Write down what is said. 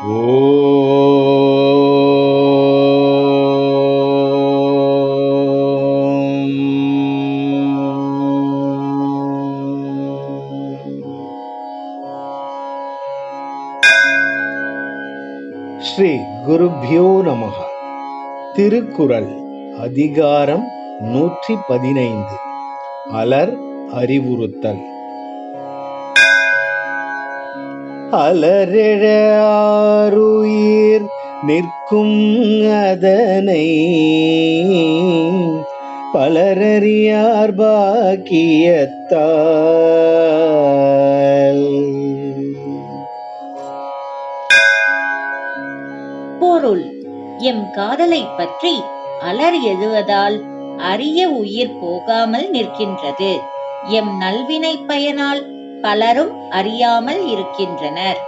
ஸ்ரீ குருபியோ நமக திருக்குறள் அதிகாரம் நூற்றி பதினைந்து. அலர் அறிவுறுத்தல். அலரெழ நிற்கும் அதனை பலரறியார் பாக்கியத்தால். பொருள். எம் காதலைப் பற்றி அலர் எழுவதால் அரிய உயிர் போகாமல் நிற்கின்றது. எம் நல்வினை பயனால் பலரும் அறியாமல் இருக்கின்றனர்.